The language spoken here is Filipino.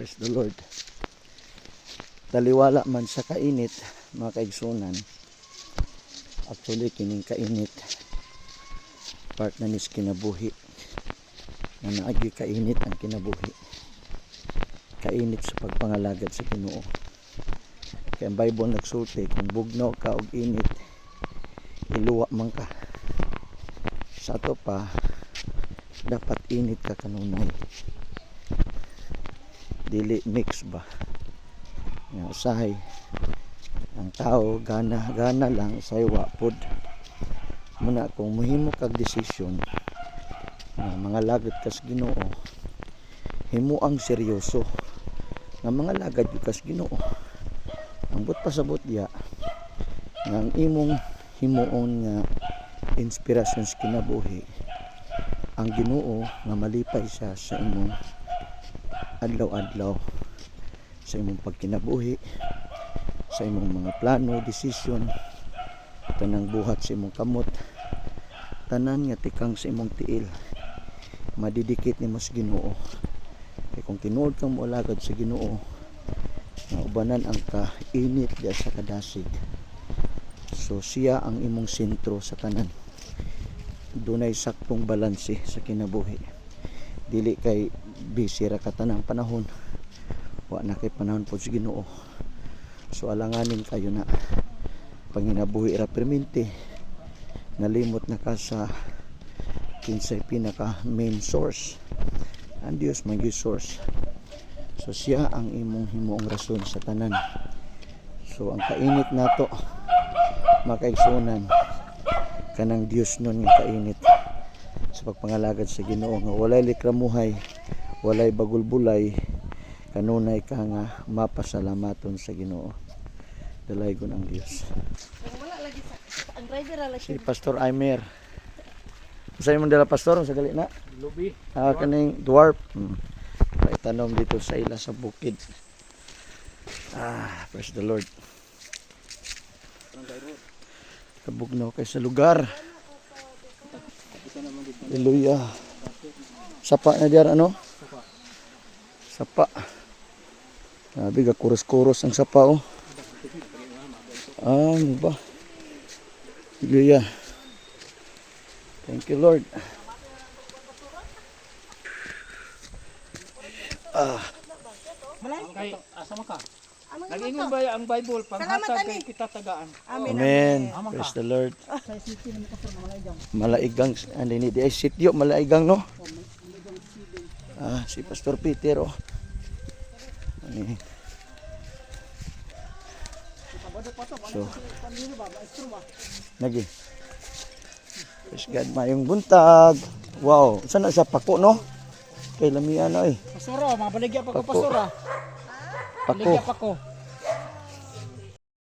Praise the Lord. Taliwala man sa kainit, mga kaigsunan. Actually, kining kainit. Part na nis kinabuhi. Na naagi kainit ang kinabuhi. Kainit sa pagpangalagad sa Ginoo. Kaya ang Bible nagsulti, kung bugnaw ka og init, iluwa man ka. Sa ato pa, dapat init ka kanunay dili mix ba? Nga usahay. Ang tao gana gana lang usahay wa pod muna kung muhimo kag desisyon nga mga lagad kas Ginoo himo ang seryoso. Nga mga gyud kas Ginoo ang but pasabot diya nga ang imong himuon nga inspirasyon sa kinabuhi ang Ginoo nga malipay siya sa imong adlaw-adlaw sa imong pagkinabuhi sa imong mga plano, desisyon tanang buhat sa imong kamot tanan nga tikang sa imong tiil madidikit nimo sa Ginoo. Kay kung tinuod kang moalagad sa Ginoo nga ubanan ang kainit diya sa kadasig. So siya ang imong sentro sa tanan. Dunay saktong balanse sa kinabuhi dili kay busy ra ka tanang panahon. Wa na kay panahon po sa Ginoo. So alanganin kayo na panginabuhi ra perminti. Nalimot na ka sa kinsay pinaka main source. Ang Dios may source. So siya ang imong himuong rason sa tanan. So ang kainit nato makaigsunan kanang Dios nun nga kainit sa pagpangalagad sa Ginoo nga walay likramuhay walay bagulbulay kanunay ka nga mapasalamaton sa Ginoo. Ang Dios lagi sa, ang ala si. Pastor Aimer. Sa imong dala pastor sa gali na? Lubi. ah kaning dwarf. Hmm. Kay tanom dito sa ila sa bukid. Ah praise the Lord. Kabugnaw kay sa lugar Hallelujah. Sapa na diyan ano? Sapa. Sabi ka kuros-kuros ang sapa oh. Ah, ano ba? Hallelujah. Thank you Lord. Ah, Kay asa man ka? Nag-ingon ba ang Bible panghatag kay kita tagaan? Amen. Praise the Lord. Malaigang ano ni di ay sityo malaigang no? Ah, si Pastor Peter oh. So, Lagi. Praise God, mayong buntag. Wow, saan na sa pako no? Kay lamian na eh. Pasura, mga baligya pa ko pasura. Pako. Baligya pa ko.